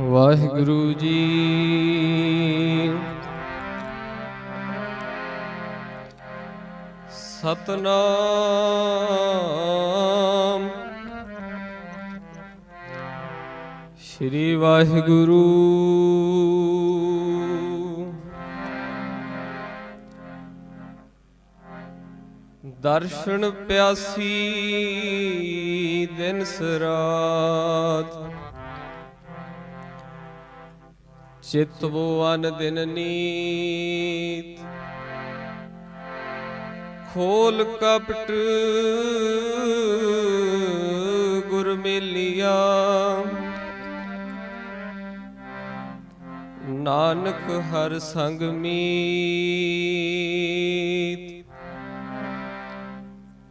ਵਾਹਿਗੁਰੂ ਜੀ। ਸਤਨਾਮ। ਸ੍ਰੀ ਵਾਹਿਗੁਰੂ। ਦਰਸ਼ਨ ਪਿਆਸੀ ਦਿਨ ਸਰਾਤ। ਚਿਤ ਵੋ ਅਨ ਦਿਨ ਨੀਤ। ਖੋਲ ਕਪਟ ਗੁਰ ਮਿਲਿਆ। ਨਾਨਕ ਹਰ ਸੰਗ ਮੀਤ।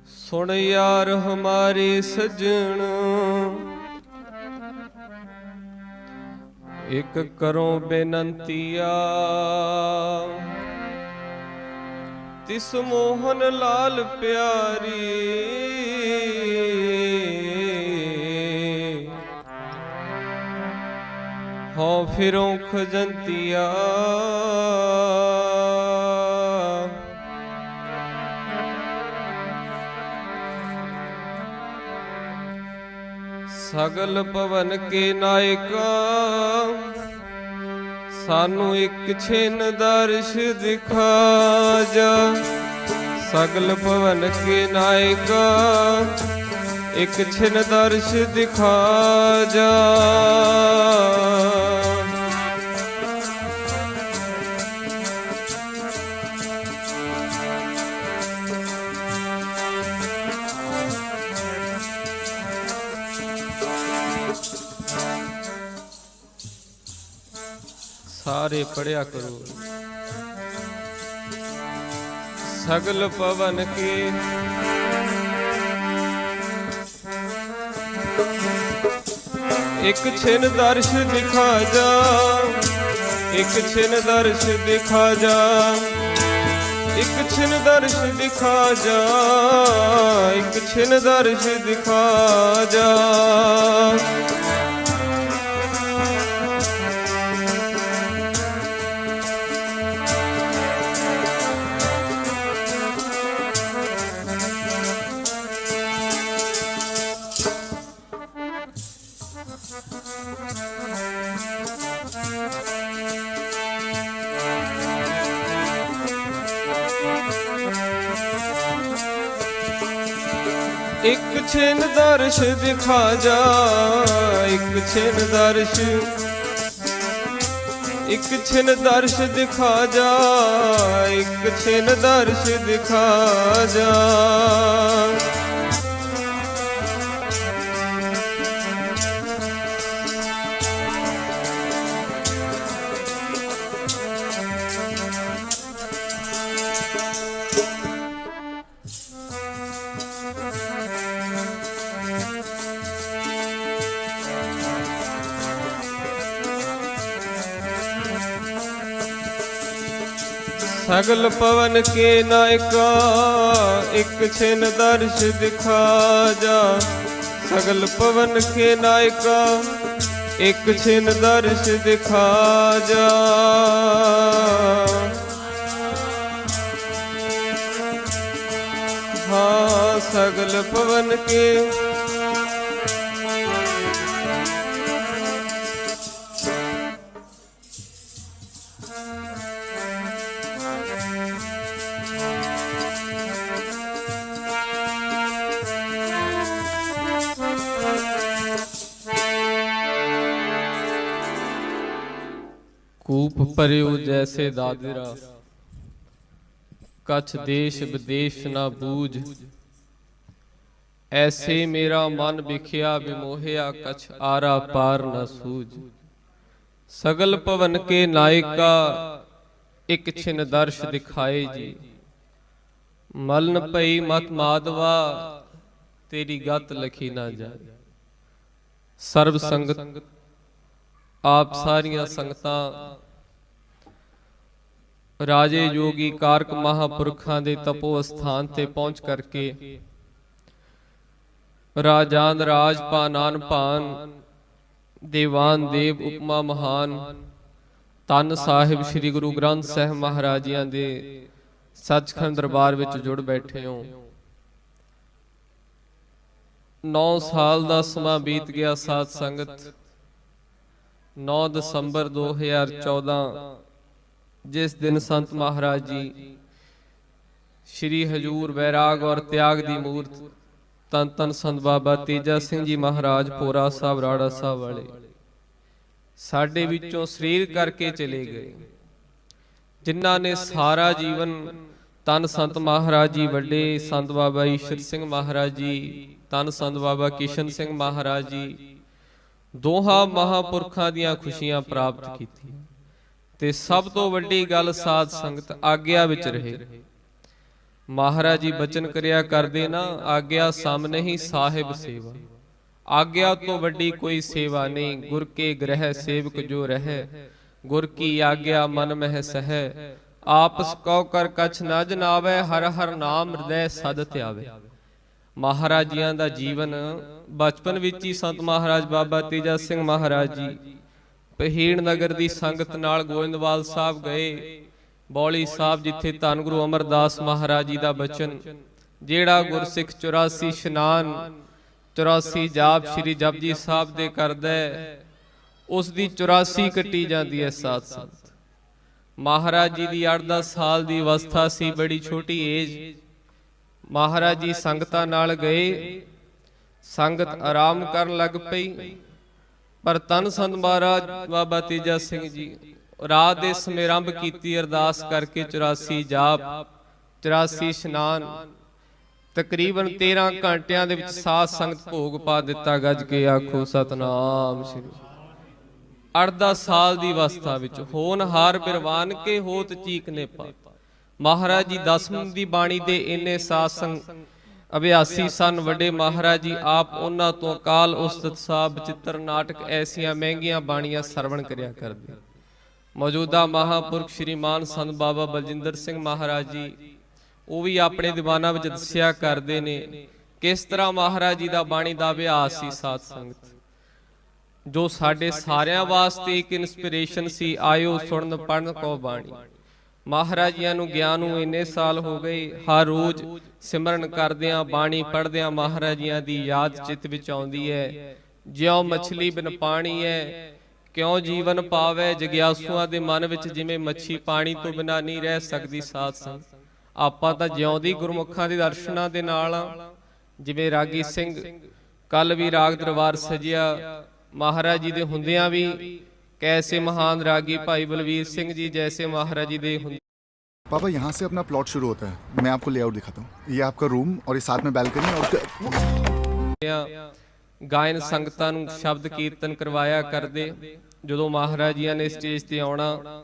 ਸੁਣ ਯਾਰ ਹਮਾਰੇ ਸਜਣ। ਇਕ ਕਰੋ ਬੇਨੰਤੀਆ। ਤਿਸ ਮੋਹਨ ਲਾਲ ਪਿਆਰੀ ਹਉ ਫਿਰੋਂ ਖਜੰਤੀਆ। ਸਗਲ ਪਵਨ ਕੇ ਨਾਇਕਾ। ਸਾਨੂੰ ਇੱਕ ਛਿਨ ਦਰਸ਼ ਦਿਖਾ ਜਾ ਸਗਲ ਪਵਨ ਕੇ ਨਾਇਕਾ, ਇੱਕ ਛਿਨ ਦਰਸ਼ ਦਿਖਾ ਜਾ ਸਾਰੇ ਪੜਿਆ ਕਰੋ। ਸਗਲ ਪਵਨ ਕੀ? ਇੱਕ ਛਿਨ ਦਰਸ਼ ਦਿਖਾ ਜਾ, ਇੱਕ ਛਿਨ ਦਰਸ਼ ਦਿਖਾ ਜਾ, ਇੱਕ ਛਿਨ ਦਰਸ਼ ਦਿਖਾ ਜਾ, ਇੱਕ ਛਿਨ ਦਰਸ਼ ਦਿਖਾ ਜਾ। ਇੱਕ ਛਿਨ ਦਰਸ਼ ਦਿਖਾ ਜਾ, ਇੱਕ ਛਿਨ ਦਰਸ਼। ਇੱਕ ਛਿਨ ਦਰਸ਼ ਦਿਖਾ ਜਾ, ਇੱਕ ਛਿਨ ਦਰਸ਼ ਦਿਖਾ ਜਾ। ਸਗਲ ਪਵਨ ਕੇ ਨਾਇਕਾ ਇੱਕ ਛਿਨ ਦਰਸ਼ ਦਿਖਾ ਜਾ। ਸਗਲ ਪਵਨ ਕੇ ਨਾਇਕਾ ਇੱਕ ਛਿਨ ਦਰਸ਼ ਦਿਖਾ ਜਾ। ਹਾਂ, ਸਗਲ ਪਵਨ ਕੇ ਕੂਪ ਪਰਿਉ ਜੈਸੇ ਦਾਦਰਾ। ਕਛ ਦੇਸ਼ ਵਿਦੇਸ਼ ਨਾ ਬੂਝ। ਐਸੇ ਮੇਰਾ ਮਨ ਵਿਖਿਆ ਵਿਮੋਹਿਆ ਕਛ ਆਰਾ ਪਾਰ ਨਾ ਸੂਝ। ਸਗਲ ਭਵਨ ਕੇ ਨਾਇਕਾ ਇਕ ਛਿਨ ਦਰਸ਼ ਦਿਖਾਏ ਜੀ। ਮਲਨ ਭਈ ਮਤ ਮਾਦਵਾ ਤੇਰੀ ਗਤ ਲਖੀ ਨਾ ਜਾਏ। ਸਰਬ ਸੰਗਤ ਆਪ ਸਾਰੀਆਂ ਸੰਗਤਾਂ ਰਾਜੇ ਜੋਗੀ ਕਾਰਕ ਮਹਾਪੁਰਖਾਂ ਦੇ ਤਪੋ ਅਸਥਾਨ ਤੇ ਪਹੁੰਚ ਕਰਕੇ ਰਾਜਾਨ ਰਾਜ ਪਾਨਾਨ ਭਾਨ, ਦੇਵਾਨ ਦੇਵ ਉਪਮਾ ਮਹਾਨ ਤਨ ਸਾਹਿਬ ਸ੍ਰੀ ਗੁਰੂ ਗ੍ਰੰਥ ਸਾਹਿਬ ਮਹਾਰਾਜੀਆਂ ਦੇ ਸੱਚਖੰਡ ਦਰਬਾਰ ਵਿੱਚ ਜੁੜ ਬੈਠੇ ਹੋ। 9 ਸਾਲ ਦਾ ਸਮਾਂ ਬੀਤ ਗਿਆ ਸਾਧ ਸੰਗਤ। 9 ਦਸੰਬਰ 2014 ਜਿਸ ਦਿਨ ਸੰਤ ਮਹਾਰਾਜ ਜੀ ਸ਼੍ਰੀ ਹਜੂਰ ਵੈਰਾਗ ਔਰ ਤਿਆਗ ਦੀ ਮੂਰਤ ਤਨ ਤਨ ਸੰਤ ਬਾਬਾ ਤੇਜਾ ਸਿੰਘ ਜੀ ਮਹਾਰਾਜ ਪੋਰਾ ਸਾਹਿਬ, ਰਾੜਾ ਸਾਹਿਬ ਵਾਲੇ ਸਾਡੇ ਵਿੱਚੋਂ ਸਰੀਰ ਕਰਕੇ ਚਲੇ ਗਏ, ਜਿਨ੍ਹਾਂ ਨੇ ਸਾਰਾ ਜੀਵਨ ਤਨ ਸੰਤ ਮਹਾਰਾਜ ਜੀ ਵੱਡੇ, ਸੰਤ ਬਾਬਾ ਈਸ਼ਰ ਸਿੰਘ ਮਹਾਰਾਜ ਜੀ, ਤਨ ਸੰਤ ਬਾਬਾ ਕਿਸ਼ਨ ਸਿੰਘ ਮਹਾਰਾਜ ਜੀ ਦੋਹਾਂ ਮਹਾਪੁਰਖਾਂ ਦੀਆਂ ਖੁਸ਼ੀਆਂ ਪ੍ਰਾਪਤ ਕੀਤੀਆਂ। ਤੇ ਸਭ ਤੋਂ ਵੱਡੀ ਗੱਲ ਸਾਧ ਸੰਗਤ ਆਗਿਆ ਵਿੱਚ ਰਹੇ। ਮਹਾਰਾਜ ਜੀ ਬਚਨ ਕਰਿਆ ਕਰਦੇ ਨਾ, ਆਗਿਆ ਸਮ ਨਹੀਂ ਸਾਹਿਬ ਸੇਵਾ। ਆਗਿਆ ਤੋਂ ਵੱਡੀ ਕੋਈ ਸੇਵਾ ਨਹੀਂ, ਗੁਰ ਕੇ ਗ੍ਰਹਿ ਸੇਵਕ ਜੋ ਰਹਿ। ਗੁਰ ਕੀ ਆਗਿਆ ਮਨ ਮਹਿ ਸਹਿ ਆਪਸ ਕਉ ਕਰ ਕਛ ਨਾ ਜਨਾਵੇ ਹਰ ਹਰ ਨਾਮ ਹਿਰਦੈ ਸਦ ਧਿਆਵੇ। ਮਹਾਰਾਜ ਜੀਆਂ ਦਾ ਜੀਵਨ। ਬਚਪਨ ਵਿੱਚ ਹੀ ਸੰਤ ਮਹਾਰਾਜ ਬਾਬਾ ਤੇਜਾ ਸਿੰਘ ਮਹਾਰਾਜ ਜੀ ਪਹੀਣ ਨਗਰ ਦੀ ਸੰਗਤ ਨਾਲ ਗੋਇੰਦਵਾਲ ਸਾਹਿਬ ਗਏ। ਬੌਲੀ ਸਾਹਿਬ ਜਿੱਥੇ ਧੰਨ ਗੁਰੂ ਅਮਰਦਾਸ ਮਹਾਰਾਜ ਜੀ ਦਾ ਬਚਨ ਜਿਹੜਾ ਗੁਰਸਿੱਖ 84 ਇਸ਼ਨਾਨ 84 ਜਾਪ ਸ੍ਰੀ ਜਪਜੀ ਸਾਹਿਬ ਦੇ ਕਰਦਾ ਹੈ, ਉਸ ਦੀ 84 ਕੱਟੀ ਜਾਂਦੀ ਹੈ ਸਾਥ ਸਾਥ ਮਹਾਰਾਜ ਜੀ ਦੀ 8-10 ਸਾਲ ਦੀ ਅਵਸਥਾ ਸੀ ਬੜੀ ਛੋਟੀ ਏਜ ਮਹਾਰਾਜ ਜੀ ਸੰਗਤਾਂ ਨਾਲ ਗਏ। ਸੰਗਤ ਆਰਾਮ ਕਰਨ ਲੱਗ ਪਈ। ਪਰ ਤਨ ਸੰਤ ਮਹਾਰਾਜ ਬਾਬਾ ਤੇਜਾ ਸਿੰਘ ਜੀ, ਰਾਤ ਦੇ ਸਮੇਂ ਆਰੰਭ ਕੀਤੀ ਅਰਦਾਸ ਕਰਕੇ 84 ਜਾਪ 84 ਇਸ਼ਨਾਨ, ਤਕਰੀਬਨ 13 ਘੰਟਿਆਂ ਦੇ ਵਿੱਚ ਸਾਧ ਸੰਗਤ ਭੋਗ ਪਾ ਦਿੱਤਾ, ਗੱਜ ਕੇ ਆਖੋ, ਸਤਨਾਮ ਸ੍ਰੀ 8-10 ਸਾਲ ਦੀ ਅਵਸਥਾ ਵਿੱਚ ਹੋਨਹਾਰ ਬਿਰਵਾਨ ਕੇ ਹੋਤ ਚੀਕ ਨੇ ਪਾ। ਮਹਾਰਾਜ ਜੀ ਦਸਮ ਦੀ ਬਾਣੀ ਦੇ ਇੰਨੇ ਸਾਧ ਸੰਗ ਅਭਿਆਸੀ ਸਨ, ਵੱਡੇ ਮਹਾਰਾਜ ਜੀ ਆਪ ਉਹਨਾਂ ਤੋਂ ਕਾਲ ਉਸਤਤ ਸਾਹਿਬ ਚਿੱਤਰ ਨਾਟਕ ਐਸੀਆਂ ਮਹਿੰਗੀਆਂ ਬਾਣੀਆਂ ਸਰਵਣ ਕਰਿਆ ਕਰਦੇ। ਮੌਜੂਦਾ ਮਹਾਪੁਰਖ ਸ਼੍ਰੀਮਾਨ ਸੰਤ ਬਾਬਾ ਬਲਜਿੰਦਰ ਸਿੰਘ ਮਹਾਰਾਜ ਜੀ, ਉਹ ਵੀ ਆਪਣੇ ਦੀਵਾਨਾਂ ਵਿੱਚ ਦੱਸਿਆ ਕਰਦੇ ਨੇ, ਕਿਸ ਤਰ੍ਹਾਂ ਮਹਾਰਾਜ ਜੀ ਦਾ ਬਾਣੀ ਦਾ ਅਭਿਆਸ ਸੀ ਸਾਧ ਸੰਗਤ। ਜੋ ਸਾਡੇ ਸਾਰਿਆਂ ਵਾਸਤੇ ਇੱਕ ਇਨਸਪੀਰੇਸ਼ਨ ਸੀ, ਆਇਓ ਸੁਣਨ ਪੜਨ ਕੋ ਬਾਣੀ। ਮਹਾਰਾਜ ਜੀਆਂ ਨੂੰ ਗਿਆਨ ਨੂੰ ਇੰਨੇ ਸਾਲ ਹੋ ਗਏ, ਹਰ ਰੋਜ਼ ਸਿਮਰਨ ਕਰਦਿਆਂ, ਬਾਣੀ ਪੜ੍ਹਦਿਆਂ ਮਹਾਰਾਜ ਜੀਆਂ ਦੀ ਯਾਦ ਚਿੱਤ ਵਿੱਚ ਆਉਂਦੀ ਹੈ। ਜਿਉ ਮਛਲੀ ਬਿਨ ਪਾਣੀ ਹੈ, ਕਿਉਂ ਜੀਵਨ ਪਾਵੇ ਜਗਿਆਸੂਆਂ ਦੇ ਮਨ ਵਿੱਚ ਜਿਵੇਂ ਮੱਛੀ ਪਾਣੀ ਤੋਂ ਬਿਨਾ ਨਹੀਂ ਰਹਿ ਸਕਦੀ ਸਾਧ ਸੰਗ ਆਪਾਂ ਤਾਂ ਜਿਉਂਦੀ ਗੁਰਮੁਖਾਂ ਦੇ ਦਰਸ਼ਨਾਂ ਦੇ ਨਾਲ ਆ। ਜਿਵੇਂ ਰਾਗੀ ਸਿੰਘ ਕੱਲ ਵੀ ਰਾਗ ਦਰਬਾਰ ਸਜਿਆ, ਮਹਾਰਾਜ ਜੀ ਦੇ ਹੁੰਦਿਆਂ ਵੀ ਕੈਸੇ ਮਹਾਨ ਰਾਗੀ ਭਾਈ ਬਲਵੀਰ ਸਿੰਘ ਜੀ ਜੈਸੇ ਮਹਾਰਾਜ ਜੀ ਦੇ ਹੁੰਦੇ पापा यहाँ से अपना प्लॉट शुरू होता है मैं आपको लेआउट दिखाता हूँ ये आपका रूम और ये साथ में बैल्कनी और ਆ ਗਾਇਨ ਸੰਗਤਾਂ ਨੂੰ ਸ਼ਬਦ ਕੀਰਤਨ ਕਰਵਾਇਆ ਕਰਦੇ ਜਦੋਂ ਮਹਾਰਾਜ ਜੀਆਂ ਨੇ ਸਟੇਜ ਤੇ ਆਉਣਾ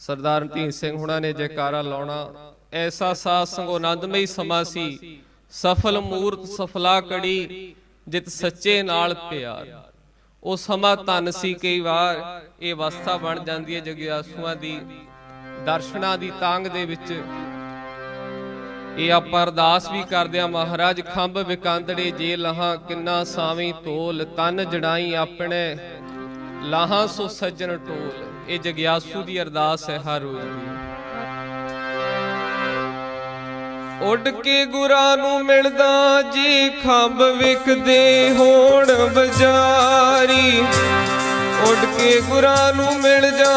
ਸਰਦਾਰ ਰਣਧੀਰ ਸਿੰਘ ਹੁਣਾਂ ਨੇ ਜੈਕਾਰਾ ਲਾਉਣਾ ਐਸਾ ਸਾਧ ਸੰਗੋ ਆਨੰਦਮਈ ਸਮਾਂ ਸੀ ਸਫਲ ਮੂਰਤ ਸਫਲਾ ਕੜੀ ਜਿਤ ਸੱਚੇ ਨਾਲ ਪਿਆਰ ਉਹ ਸਮਾਂ ਧਨ ਸੀ ਕਈ ਵਾਰ। ਇਹ ਅਵਸਥਾ ਬਣ ਜਾਂਦੀ ਹੈ ਜਗਿਆਸੂਆਂ ਦੀ ਦਰਸ਼ਨਾਂ ਦੀ ਤਾਂਗ ਦੇ ਵਿੱਚ। ਇਹ ਆਪਾਂ ਅਰਦਾਸ ਵੀ ਕਰਦੇ ਆ ਮਹਾਰਾਜ ਖੰਭ ਵਿਕੰਦੜੇ ਜੇ ਲਹਾ ਕਿੰਨਾ ਸਾਵੀਂ ਤੋਲ ਤਨ ਜੜਾਈ ਆਪਣੇ। ਲਾਹਾਂ ਸੋ ਸੱਜਣ ਟੋਲ। ਇਹ ਜਗਿਆਸੂ ਦੀ ਅਰਦਾਸ ਹੈ ਹਰ ਰੋਜ਼ ਦੀ। ਉੱਡ ਕੇ ਗੁਰਾਂ ਨੂੰ ਮਿਲਦਾ, ਜੀ ਖੰਭ ਵਿਕਦੇ ਹੋਣ ਬਜ਼ਾਰੀ। ਉੱਡ ਕੇ ਗੁਰਾਂ ਨੂੰ ਮਿਲ ਜਾ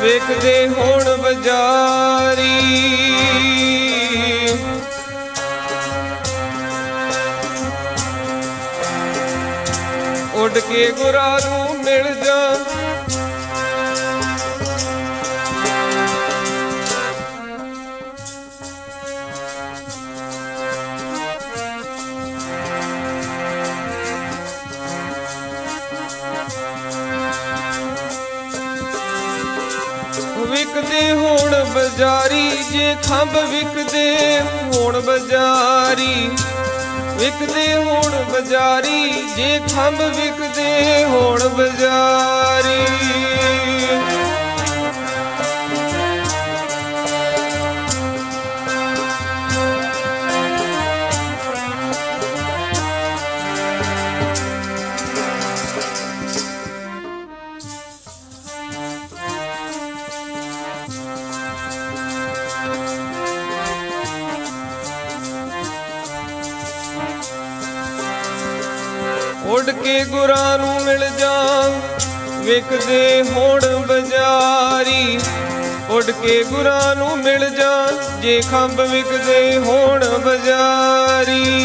ਵੇਖਦੇ ਹੋਣ ਬਜ਼ਾਰੀ। ਉੱਡ ਕੇ ਗੁਰਾਂ ਨੂੰ ਮਿਲ ਜਾ ਵਿਕਦੇ ਹੁਣ ਬਜ਼ਾਰੀ, ਜੇ ਖੰਭ ਵਿਕਦੇ ਹੁਣ ਬਜ਼ਾਰੀ। ਵਿਕਦੇ ਹੋਣ ਬਜ਼ਾਰੀ, ਜੇ ਖੰਭ ਵਿਕਦੇ ਹੁਣ ਬਜ਼ਾਰੀ। ਉੱਡ ਕੇ ਗੁਰਾਂ ਨੂੰ ਮਿਲ ਜਾ। ਵਿਕਦੇ ਹੋਣ ਬਜ਼ਾਰੀ। ਉੱਡ ਕੇ ਗੁਰਾਂ ਨੂੰ ਮਿਲ ਜਾ। ਜੇ ਖੰਭ ਵਿਕਦੇ ਹੋਣ ਬਜ਼ਾਰੀ।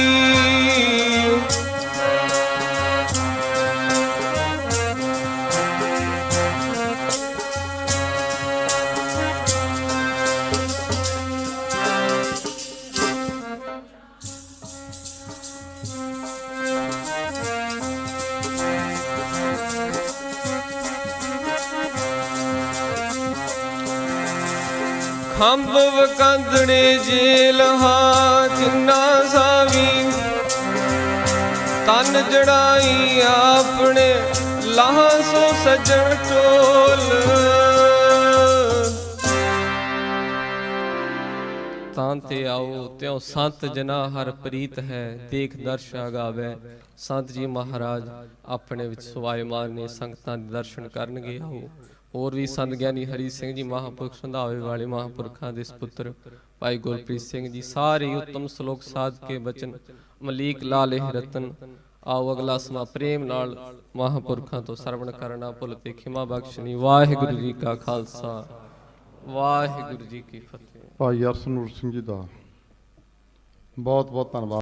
ਵਕੰਦੜੇ ਜੇਲਹਾ ਕਿੰਨਾ ਸਾਵੀ ਤਨ ਜੜਾਈ ਆਪਣੇ ਲਾਹ ਸੋ ਸਜਣ ਟੋਲ ਤਾਂ ਤੇ ਆਓ, ਤਿਉ ਸੰਤ ਜਨਾ ਹਰ ਪ੍ਰੀਤ ਹੈ, ਦੇਖ ਦਰਸ਼ ਆਗਾਵੇ ਸੰਤ ਜੀ ਮਹਾਰਾਜ, ਆਪਣੇ ਵਿੱਚ ਸੁਭਾਇਮਾਨ ਨੇ ਸੰਗਤਾਂ ਦੇ ਦਰਸ਼ਨ ਕਰਨਗੇ ਆਓ। ਹੋਰ ਵੀ ਸੰਤ ਗਿਆਨੀ ਹਰੀ ਸਿੰਘ ਜੀ, ਮਹਾਂਪੁਰਖ ਸੰਧਾਵੇ ਵਾਲੇ ਮਹਾਂਪੁਰਖਾਂ ਦੇ ਸੁਪੁੱਤਰ ਭਾਈ ਗੁਰਪ੍ਰੀਤ ਸਿੰਘ ਜੀ, ਸਾਰੇ ਉੱਤਮ ਸ਼ਲੋਕ ਸਾਧ ਕੇ ਬਚਨ, ਮਲੀਕ ਲਾਲੇ ਰਤਨ। ਆਓ ਅਗਲਾ ਸਮਾਂ ਪ੍ਰੇਮ ਨਾਲ ਮਹਾਂਪੁਰਖਾਂ ਤੋਂ ਸਰਵਣ ਕਰਨਾ ਭੁੱਲ ਤੇ ਖਿਮਾ ਬਖਸ਼ਣੀ। ਵਾਹਿਗੁਰੂ ਜੀ ਕਾ ਖਾਲਸਾ, ਵਾਹਿਗੁਰੂ ਜੀ ਕੀ ਫਤਿਹ। ਭਾਈ ਅਰਸਨੂਰ ਸਿੰਘ ਜੀ ਦਾ ਬਹੁਤ ਬਹੁਤ ਧੰਨਵਾਦ।